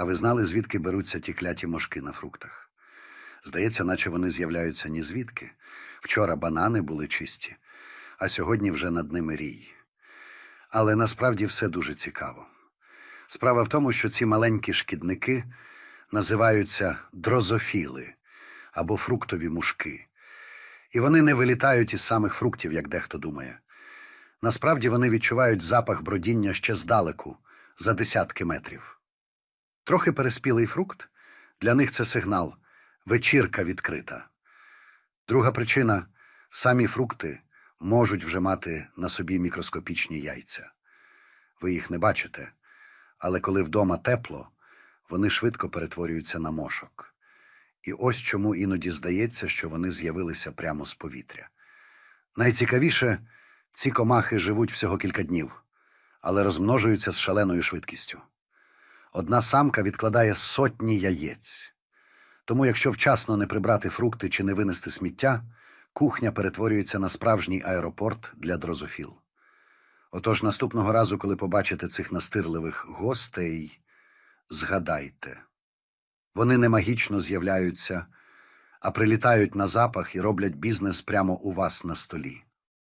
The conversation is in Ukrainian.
А ви знали, звідки беруться ті кляті мошки на фруктах? Здається, наче вони з'являються ні звідки. Вчора банани були чисті, а сьогодні вже над ними рій. Але насправді все дуже цікаво. Справа в тому, що ці маленькі шкідники називаються дрозофіли або фруктові мушки. І вони не вилітають із самих фруктів, як дехто думає. Насправді вони відчувають запах бродіння ще здалеку, за десятки метрів. Трохи переспілий фрукт для них це сигнал вечірка відкрита. Друга причина самі фрукти можуть вже мати на собі мікроскопічні яйця. Ви їх не бачите, але коли вдома тепло, вони швидко перетворюються на мошок. І ось чому іноді здається, що вони з'явилися прямо з повітря. Найцікавіше, ці комахи живуть всього кілька днів, але розмножуються з шаленою швидкістю. Одна самка відкладає сотні яєць. Тому, якщо вчасно не прибрати фрукти чи не винести сміття, кухня перетворюється на справжній аеропорт для дрозофіл. Отож, наступного разу, коли побачите цих настирливих гостей, згадайте. Вони не магічно з'являються, а прилітають на запах і роблять бізнес прямо у вас на столі.